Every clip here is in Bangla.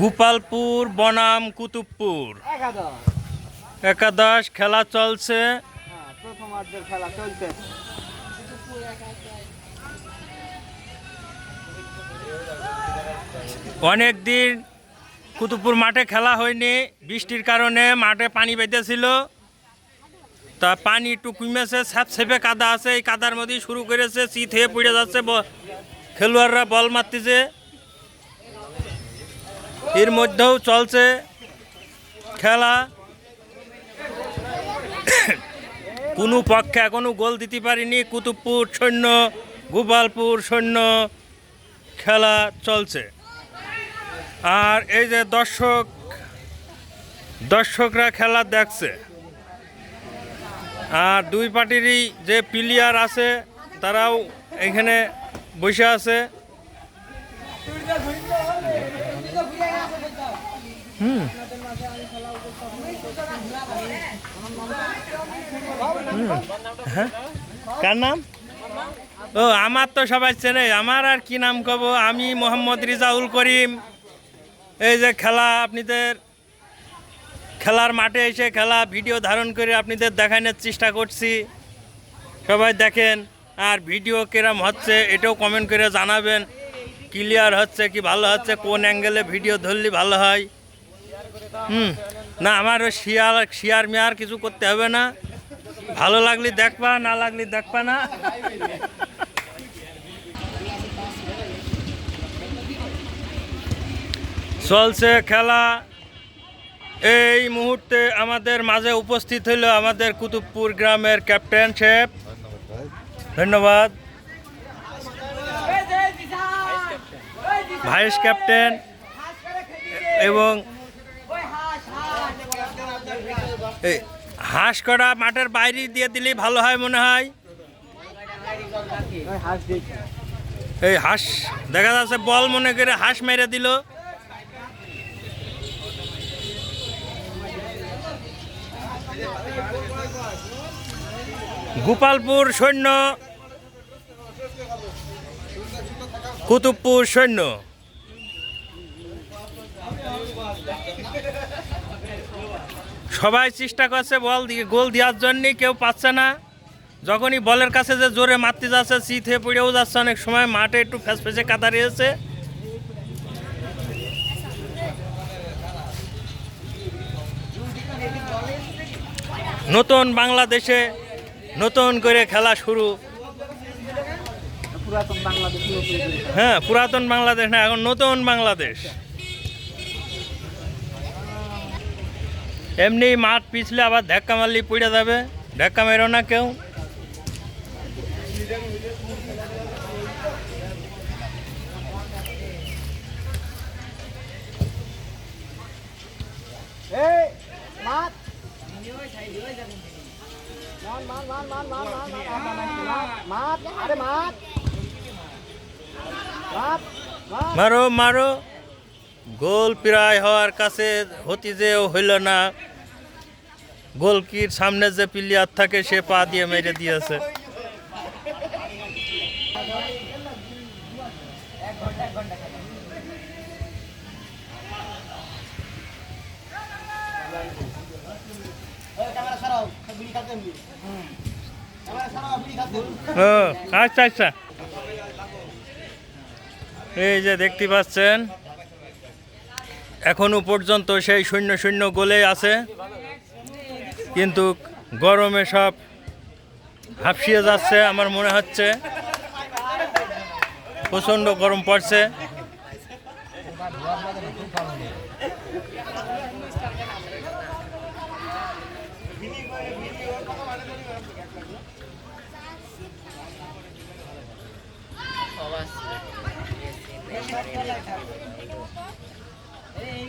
গোপালপুর বনাম কুতুবপুর। একাদশ। একাদশ খেলা চলছে। হ্যাঁ প্রথমার্ধের খেলা চলছে। অনেক দিন কুতুবপুর মাঠে খেলা হয়নি। বৃষ্টির কারণে মাঠে পানি বেঁধেছিল। তা পানি একটু কমেছে স্যাপ সেপে কাদা আছে। এই কাদার মধ্যেই শুরু করেছে শীত হয়ে পড়ে যাচ্ছে খেলোয়াড়রা বল মারতেছে। এর মধ্যেও চলছে খেলা। কোনো পক্ষে এখনও গোল দিতে পারিনি। কুতুবপুর সৈন্য, গোপালপুর সৈন্য খেলা চলছে। আর এই যে দর্শক, দর্শকরা খেলা দেখছে। আর দুই পার্টিরই যে প্লেয়ার আছে, তারাও এখানে বসে আছে। হুম। হ্যাঁ। কার নাম? ও, আমার তো সবাই চেনে। আমার আর কি নাম কব? আমি মোহাম্মদ রিজাউল করিম। এই যে খেলা আপনাদের, খেলার মাঠে এসে খেলা ভিডিও ধারণ করে আপনাদের দেখানোর চেষ্টা করছি। সবাই দেখেন, আর ভিডিও কিরম হচ্ছে এটাও কমেন্ট করে জানাবেন। ক্লিয়ার হচ্ছে কি ভালো হচ্ছে? কোন অ্যাঙ্গেলে ভিডিও ধরলে ভালো হয়? হুম। না আমার ওই শিয়ার শিয়ার মিয়ার কিছু করতে হবে না। ভালো লাগলে দেখবা না লাগলে দেখবা না। চলছে খেলা। এই মুহূর্তে আমাদের মাঝে উপস্থিত হইল আমাদের কুতুবপুর গ্রামের ক্যাপ্টেন শেফ। ধন্যবাদ। ভাইস ক্যাপ্টেন এবং এই হাঁস করা মাঠের বাইরে দিয়ে দিলেই ভালো হয় মনে হয়? এই হাঁস, দেখা যাচ্ছে বল মনে করে হাঁস মেরে দিল। গোপালপুর সৈন্য, কুতুবপুর সৈন্য। সবাই চেষ্টা করছে বল দিয়ে গোল দেওয়ার জন্যে কেউ পাচ্ছে না। যখনই বলের কাছে যে জোরে মারতে যাচ্ছে শীত হয়ে পড়েও যাচ্ছে অনেক সময় মাঠে একটু ফেসফেসে কাদা রয়েছে নতুন বাংলাদেশে নতুন করে খেলা শুরু। হ্যাঁ পুরাতন বাংলাদেশ না এখন নতুন বাংলাদেশ। এমনি মাঠ পিছলে আবার ধাক্কা মারলি পড়ে যাবে ধাক্কা মেরো না কেউ মান মান মান মান মান মান মান মারো মারো গোল প্রায় হওয়ার কাছে হতে যেও হইল না গোলকির সামনে যে প্লেয়ার থাকে, সে পা দিয়ে মেরে দিয়েছে। আচ্ছা আচ্ছা। এই যে দেখতে পাচ্ছেন, এখনও পর্যন্ত সেই শূন্য শূন্য গোলে আছে। কিন্তু গরমে সব হাফসিয়ে যাচ্ছে আমার মনে হচ্ছে। প্রচণ্ড গরম পড়ছে। এই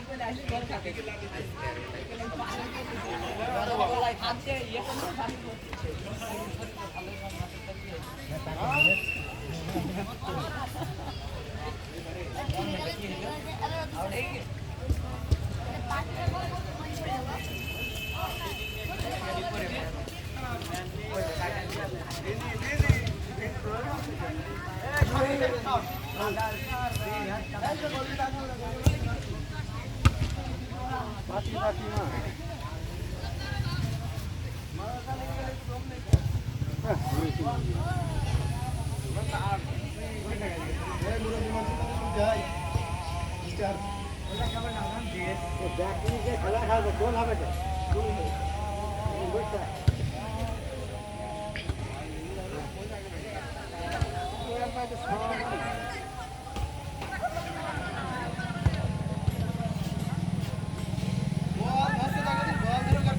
Mati, mati, mati. খেলা খেলব গোল হবে